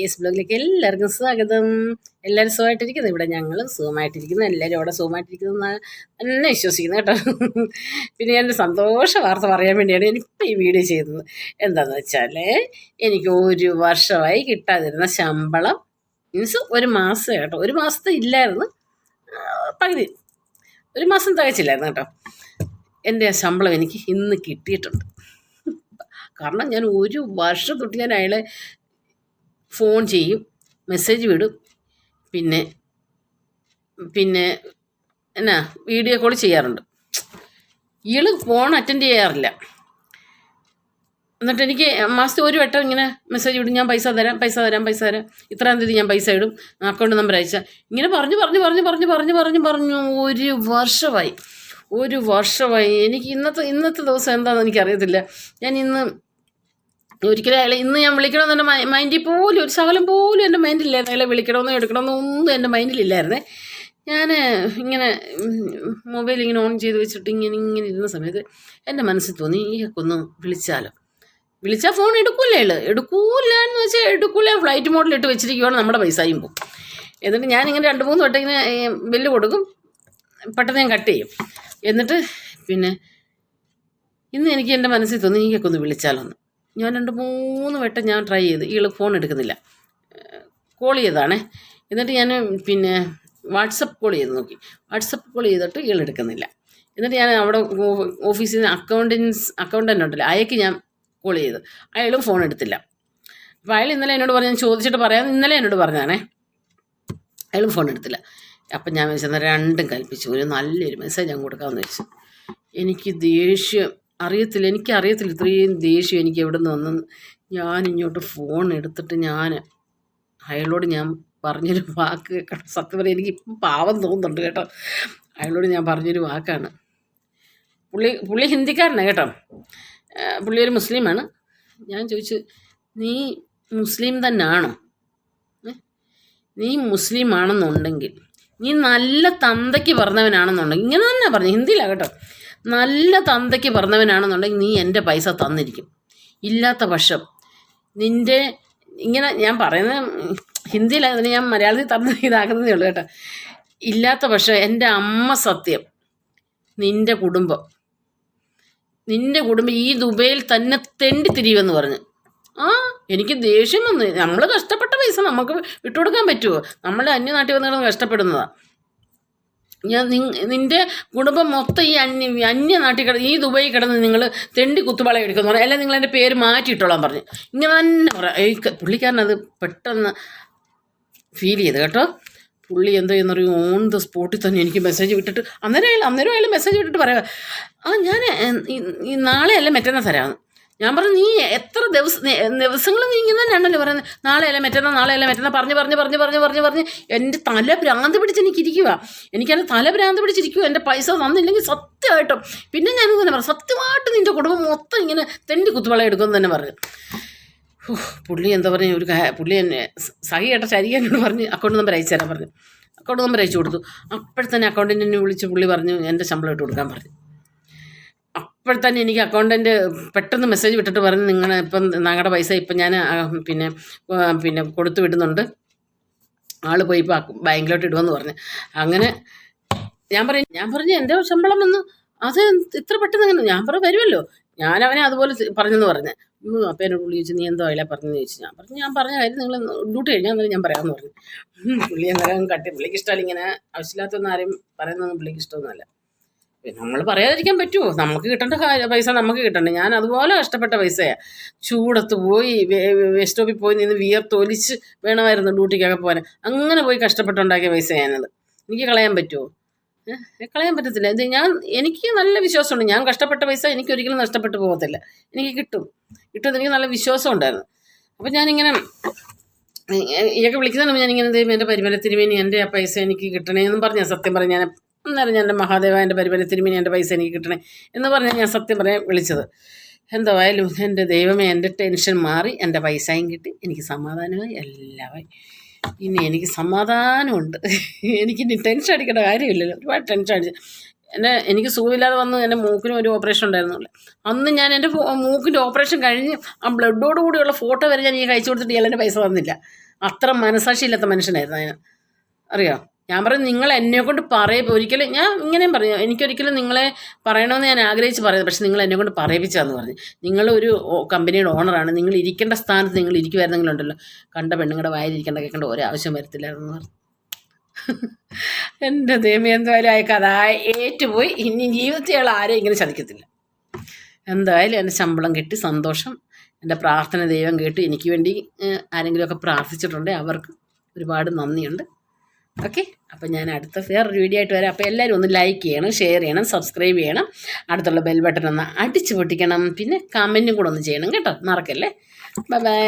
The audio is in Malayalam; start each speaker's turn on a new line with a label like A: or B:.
A: ഏസ് ബ്ലോഗിലേക്ക് എല്ലാവർക്കും സ്വാഗതം. എല്ലാവരും സുഖമായിട്ടിരിക്കുന്നു? ഇവിടെ ഞങ്ങൾ സുഖമായിട്ടിരിക്കുന്നു. എല്ലാവരും അവിടെ സുഖമായിട്ടിരിക്കുന്നു തന്നെ വിശ്വസിക്കുന്നു കേട്ടോ. പിന്നെ ഞാനൊരു സന്തോഷ വാർത്ത പറയാൻ വേണ്ടിയാണ് എനിക്കിപ്പോൾ ഈ വീഡിയോ ചെയ്യുന്നത്. എന്താണെന്ന് വെച്ചാൽ എനിക്ക് ഒരു വർഷമായി കിട്ടാതിരുന്ന ശമ്പളം മീൻസ് ഒരു മാസം കേട്ടോ. ഒരു മാസത്തെ ഇല്ലായിരുന്നു. പകുതി. ഒരു മാസം തികച്ചില്ലായിരുന്നു കേട്ടോ. എന്റെ ആ ശമ്പളം എനിക്ക് ഇന്ന് കിട്ടിയിട്ടുണ്ട്. കാരണം ഞാൻ ഒരു വർഷം തൊട്ട് ഞാൻ അയാളെ ഫോൺ ചെയ്യും മെസ്സേജ് വിടും. പിന്നെ പിന്നെ എന്നാ വീഡിയോ കോൾ ചെയ്യാറുണ്ട്. ഇയാൾ ഫോൺ അറ്റൻഡ് ചെയ്യാറില്ല. എന്നിട്ട് എനിക്ക് മാസത്തിൽ ഒരു വട്ടം ഇങ്ങനെ മെസ്സേജ് വിടും. ഞാൻ പൈസ തരാം പൈസ തരാം പൈസ തരാം. ഇത്രാം തീയതി ഞാൻ പൈസ ഇടും. അക്കൗണ്ട് നമ്പർ അയച്ചാൽ ഇങ്ങനെ പറഞ്ഞു പറഞ്ഞു പറഞ്ഞു പറഞ്ഞു പറഞ്ഞു പറഞ്ഞു പറഞ്ഞു. ഒരു വർഷമായി. ഒരു വർഷമായി. എനിക്ക് ഇന്നത്തെ ഇന്നത്തെ ദിവസം എന്താണെന്ന് എനിക്കറിയത്തില്ല. ഞാൻ ഇന്ന് ഒരിക്കലും അയാളെ ഇന്ന് ഞാൻ വിളിക്കണമെന്ന് എന്റെ മൈൻഡിൽ പോലും ഒരു ശകലം പോലും എന്റെ മൈൻഡില്ലായിരുന്നു അയാളെ വിളിക്കണമെന്നോ എടുക്കണമെന്നോ ഒന്നും എന്റെ മൈൻഡിലില്ലായിരുന്നേ ഞാൻ ഇങ്ങനെ മൊബൈൽ ഇങ്ങനെ ഓൺ ചെയ്ത് വെച്ചിട്ട് ഇങ്ങനെ ഇങ്ങനെ ഇരുന്ന സമയത്ത് എന്റെ മനസ്സിൽ തോന്നി ഇയാൾക്കൊന്ന് വിളിച്ചാലോ? വിളിച്ചാൽ ഫോൺ എടുക്കൂല അയാൾ എടുക്കൂല എന്ന് വെച്ചാൽ എടുക്കൂല. ഫ്ലൈറ്റ് മോഡിലിട്ട് വെച്ചിരിക്കുവാണ്. നമ്മുടെ പൈസയും പോകും എന്നിട്ട് ഞാനിങ്ങനെ രണ്ട് മൂന്ന് വട്ടം ഇങ്ങനെ ബില്ല് കൊടുക്കും. പെട്ടെന്ന് ഞാൻ കട്ട് ചെയ്യും. എന്നിട്ട് പിന്നെ ഇന്ന് എനിക്ക് എന്റെ മനസ്സിൽ തോന്നി ഇയാൾക്കൊന്ന് ഒന്ന് വിളിച്ചാലോന്ന് ഞാൻ രണ്ട് മൂന്ന് വട്ടം ഞാൻ ട്രൈ ചെയ്ത്. ഇയാൾ ഫോൺ എടുക്കുന്നില്ല. കോൾ ചെയ്താണേ എന്നിട്ട് ഞാൻ പിന്നെ വാട്സപ്പ് കോൾ ചെയ്ത് നോക്കി. വാട്സപ്പ് കോൾ ചെയ്തിട്ട് ഇയാൾ എടുക്കുന്നില്ല. എന്നിട്ട് ഞാൻ അവിടെ ഓഫീസിൽ നിന്ന് അക്കൗണ്ടൻസ് അക്കൗണ്ടന്റ് ഉണ്ടല്ലോ അയക്ക് ഞാൻ കോൾ ചെയ്ത്. അയാളും ഫോൺ എടുത്തില്ല. അപ്പോൾ അയാൾ ഇന്നലെ എന്നോട് പറഞ്ഞു ഞാൻ ചോദിച്ചിട്ട് പറയാം. ഇന്നലെ എന്നോട് പറഞ്ഞാണേ അയാളും ഫോൺ എടുത്തില്ല. അപ്പം ഞാൻ വെച്ചാൽ രണ്ടും കൽപ്പിച്ചു. ഒരു നല്ലൊരു മെസ്സേജ് ഞാൻ കൊടുക്കാമെന്ന് വെച്ചു എനിക്ക് ദേഷ്യം. അറിയത്തില്ല. എനിക്ക് അറിയത്തില്ല ഇത്രയും ദേഷ്യം എനിക്ക് എവിടെ നിന്ന് വന്നെന്ന്. ഞാൻ ഇങ്ങോട്ട് ഫോൺ എടുത്തിട്ട് ഞാൻ അയാളോട് ഞാൻ പറഞ്ഞൊരു വാക്ക് കേട്ടോ സത്യം പറയാം എനിക്ക് ഇപ്പം പാവം തോന്നുന്നുണ്ട് കേട്ടോ. അയാളോട് ഞാൻ പറഞ്ഞൊരു വാക്കാണ്. പുള്ളി പുള്ളി ഹിന്ദിക്കാരനാണ് കേട്ടോ. പുള്ളി ഒരു മുസ്ലിമാണ്. ഞാൻ ചോദിച്ചു നീ മുസ്ലിം തന്നെയാണോ നീ മുസ്ലിം ആണെന്നുണ്ടെങ്കിൽ നീ നല്ല തന്തയ്ക്ക് പറഞ്ഞവനാണെന്നുണ്ടെങ്കിൽ ഇങ്ങനെ തന്നെ പറഞ്ഞു ഹിന്ദിയിലാണ് കേട്ടോ. നല്ല തന്തയ്ക്ക് പറഞ്ഞവനാണെന്നുണ്ടെങ്കിൽ നീ എന്റെ പൈസ തന്നിരിക്കും. ഇല്ലാത്ത പക്ഷം നിന്റെ ഇങ്ങനെ ഞാൻ പറയുന്നത് ഹിന്ദിയിലായതിന് ഞാൻ മലയാളത്തിൽ തന്ന ഇതാക്കുന്നതേ ഉള്ളൂ കേട്ടോ. ഇല്ലാത്ത പക്ഷം എന്റെ അമ്മ സത്യം നിന്റെ കുടുംബം. നിന്റെ കുടുംബം ഈ ദുബൈയിൽ തന്നെ തെണ്ടി തിരിയുമെന്ന് പറഞ്ഞു. ആ എനിക്ക് ദേഷ്യം വന്നു. നമ്മൾ കഷ്ടപ്പെട്ട പൈസ നമുക്ക് വിട്ടുകൊടുക്കാൻ പറ്റുമോ? നമ്മൾ അന്യനാട്ടിൽ വന്ന് കിടന്ന് കഷ്ടപ്പെടുന്നതാണ് ഞാൻ നിന്റെ കുടുംബം മൊത്തം ഈ അന്യ അന്യ നാട്ടിൽ കിടന്ന് ഈ ദുബായി കിടന്ന് നിങ്ങൾ തെണ്ടി കുത്തുപാള എടുക്കുന്നു പറഞ്ഞു. അല്ലെങ്കിൽ നിങ്ങൾ എന്റെ പേര് മാറ്റിയിട്ടോളാൻ പറഞ്ഞു. ഇങ്ങനെ തന്നെ പറയാം പുള്ളിക്കാരനത് ക- അത് പെട്ടെന്ന് ഫീൽ ചെയ്ത് കേട്ടോ. പുള്ളി എന്തോ എന്നറിയും ഓൺ ദ സ്പോട്ടിൽ തന്നെ എനിക്ക് മെസ്സേജ് വിട്ടിട്ട് അന്നേരം അന്നേരം മെസ്സേജ് വിട്ടിട്ട് പറയാം ആ ഞാൻ ഈ നാളെ അല്ല തരാമെന്ന്. ഞാൻ പറഞ്ഞു നീ എത്ര ദിവസം ദിവസങ്ങൾ നീ ഇങ്ങനെ തന്നെയാണല്ലോ പറയുന്നത്. നാളെ അല്ല മറ്റന്നാ നാളെ അല്ല മറ്റന്നാ? പറഞ്ഞ് പറഞ്ഞ് പറഞ്ഞ് പറഞ്ഞ് പറഞ്ഞ് പറഞ്ഞ് എന്റെ തല ഭ്രാന്ത് പിടിച്ച് എനിക്കിരിക്കുക എനിക്കത് തല ഭ്രാന്ത് പിടിച്ചിരിക്കുക എന്റെ പൈസ തന്നില്ലെങ്കിൽ സത്യമായിട്ടും. പിന്നെ ഞാൻ ഇങ്ങനെ പറഞ്ഞു സത്യമായിട്ട് നിന്റെ കുടുംബം മൊത്തം ഇങ്ങനെ തെണ്ടി കുത്തുവള എടുക്കുമെന്ന് തന്നെ പറഞ്ഞു. പുള്ളി എന്താ പറഞ്ഞു ഒരു പുള്ളി എന്നെ സഹി കേട്ട ശരി പറഞ്ഞ് അക്കൗണ്ട് നമ്പർ അയച്ചു തരാൻ പറഞ്ഞു. അക്കൗണ്ട് നമ്പർ അയച്ചു കൊടുത്തു. അപ്പോഴത്തന്നെ അക്കൗണ്ടിനെ വിളിച്ച് പുള്ളി പറഞ്ഞു എന്റെ ശമ്പളം ഇട്ട് കൊടുക്കാൻ പറഞ്ഞു. അപ്പോഴത്തന്നെ എനിക്ക് അക്കൗണ്ടന്റ് പെട്ടെന്ന് മെസ്സേജ് വിട്ടിട്ട് പറഞ്ഞ് നിങ്ങൾ ഇപ്പം ഞങ്ങളുടെ പൈസ ഇപ്പം ഞാൻ പിന്നെ പിന്നെ കൊടുത്തു വിടുന്നുണ്ട്. ആൾ പോയി ഇപ്പോൾ ബാങ്കിലോട്ട് ഇടുമെന്ന് പറഞ്ഞ്. അങ്ങനെ ഞാൻ പറഞ്ഞു ഞാൻ പറഞ്ഞു എന്റെ ശമ്പളം വന്നു. അത് ഇത്ര പെട്ടെന്ന് അങ്ങനെ ഞാൻ പറഞ്ഞു വരുമല്ലോ. ഞാൻ അവനെ അതുപോലെ പറഞ്ഞെന്ന് പറഞ്ഞു. അപ്പം എന്നോട് പുള്ളി ചോദിച്ചു നീ എന്തോ അയാളെ പറഞ്ഞെന്ന് ചോദിച്ചു? ഞാൻ പറഞ്ഞു ഞാൻ പറഞ്ഞ കാര്യം നിങ്ങൾ ഡ്യൂട്ടി കഴിഞ്ഞാൽ അന്നേരം ഞാൻ പറയാമെന്ന് പറഞ്ഞു. പുള്ളി അന്നേരം കട്ടി പുള്ളിക്ക് ഇഷ്ടമല്ല ഇങ്ങനെ ആവശ്യമില്ലാത്തൊന്നും ആരെയും പറയുന്നതൊന്നും പുള്ളിക്ക് ഇഷ്ടമൊന്നുമല്ല. നമ്മൾ പറയാതിരിക്കാൻ പറ്റുമോ നമുക്ക് കിട്ടേണ്ട പൈസ നമുക്ക് കിട്ടണ്ടേ. ഞാൻ അതുപോലെ കഷ്ടപ്പെട്ട പൈസയാണ് ചൂടത്ത് പോയി വേസ്റ്റ് സ്റ്റോപ്പിൽ പോയി നിന്ന് വിയർത്തൊലിച്ച് വേണമായിരുന്നു ഡ്യൂട്ടിക്കൊക്കെ പോകാൻ അങ്ങനെ പോയി കഷ്ടപ്പെട്ടുണ്ടാക്കിയ പൈസ ഞാനത്. എനിക്ക് കളയാൻ പറ്റുമോ കളയാൻ പറ്റത്തില്ല. ഇത് ഞാൻ എനിക്ക് നല്ല വിശ്വാസമുണ്ട്. ഞാൻ കഷ്ടപ്പെട്ട പൈസ എനിക്ക് ഒരിക്കലും നഷ്ടപ്പെട്ടു പോകത്തില്ല. എനിക്ക് കിട്ടും. കിട്ടുമെന്ന് എനിക്ക് നല്ല വിശ്വാസം ഉണ്ടായിരുന്നു അപ്പം ഞാനിങ്ങനെ ഇതൊക്കെ വിളിക്കുന്നതിന് മുമ്പ് ഞാനിങ്ങനെ എന്റെ പരിമല തിരുമേനി എന്റെ ആ പൈസ എനിക്ക് കിട്ടണേ എന്നും പറഞ്ഞാൽ സത്യം പറഞ്ഞ് ഞാൻ അന്നേരം ഞാൻ എന്റെ മഹാദേവ എന്റെ പരിപാടി തിരുമേനി എന്റെ പൈസ എനിക്ക് കിട്ടണേ എന്ന് പറഞ്ഞ് ഞാൻ സത്യം പറയാൻ വിളിച്ചത്. എന്തായാലും എന്റെ ദൈവമേ എന്റെ ടെൻഷൻ മാറി എന്റെ പൈസയും കിട്ടി എനിക്ക് സമാധാനമായി എല്ലാമായി ഇനി എനിക്ക് സമാധാനമുണ്ട്. എനിക്കിനി ടെൻഷൻ അടിക്കേണ്ട കാര്യമില്ലല്ലോ. ഒരുപാട് ടെൻഷൻ അടിച്ചു. എന്റെ എനിക്ക് സുഖമില്ലാതെ വന്ന് എന്റെ മൂക്കിനും ഒരു ഓപ്പറേഷൻ ഉണ്ടായിരുന്നുള്ളൂ. അന്ന് ഞാൻ എന്റെ മൂക്കിന്റെ ഓപ്പറേഷൻ കഴിഞ്ഞ് ആ ബ്ലഡോട് കൂടിയുള്ള ഫോട്ടോ വരെ ഞാൻ ഈ കഴിച്ചു കൊടുത്തിട്ട് ഇയാൾ എന്റെ പൈസ തന്നില്ല. അത്ര മനസാക്ഷിയില്ലാത്ത മനുഷ്യനായിരുന്നു അതിന് അറിയോ? ഞാൻ പറയും നിങ്ങൾ എന്നെ കൊണ്ട് പറയ ഒരിക്കലും ഞാൻ ഇങ്ങനെയും പറഞ്ഞു. എനിക്കൊരിക്കലും നിങ്ങളെ പറയണമെന്ന് ഞാൻ ആഗ്രഹിച്ച് പറയുന്നത് പക്ഷെ നിങ്ങൾ എന്നെ കൊണ്ട് പറയിപ്പിച്ചാന്ന് പറഞ്ഞു. നിങ്ങൾ ഒരു കമ്പനിയുടെ ഓണറാണ് നിങ്ങൾ ഇരിക്കേണ്ട സ്ഥാനത്ത് നിങ്ങൾ ഇരിക്കുമായിരുന്നെങ്കിലുണ്ടല്ലോ കണ്ട പെണ്ണുങ്ങളുടെ വായിലിരിക്കേണ്ട കേൾക്കേണ്ട ഒരു ആവശ്യം വരത്തില്ലായിരുന്നു പറഞ്ഞു. എന്റെ ദൈവം എന്തായാലും ആ കഥ ഏറ്റുപോയി. ഇനി ജീവിതത്തിൽ ആരെയും ഇങ്ങനെ ചതിക്കത്തില്ല. എന്തായാലും എന്റെ ശമ്പളം കിട്ടി സന്തോഷം. എന്റെ പ്രാർത്ഥന ദൈവം കേട്ട് എനിക്ക് വേണ്ടി ആരെങ്കിലുമൊക്കെ പ്രാർത്ഥിച്ചിട്ടുണ്ടെങ്കിൽ അവർക്ക് ഒരുപാട് നന്ദിയുണ്ട്. ഓക്കെ അപ്പം ഞാൻ അടുത്ത വേറൊരു വീഡിയോ ആയിട്ട് വരാം. അപ്പോൾ എല്ലാവരും ഒന്ന് ലൈക്ക് ചെയ്യണം ഷെയർ ചെയ്യണം സബ്സ്ക്രൈബ് ചെയ്യണം. അടുത്തുള്ള ബെൽ ബട്ടൺ ഒന്ന് അടിച്ചു പൊട്ടിക്കണം. പിന്നെ കമന്റും കൂടെ ഒന്ന് ചെയ്യണം കേട്ടോ. മറക്കല്ലേ? Bye bye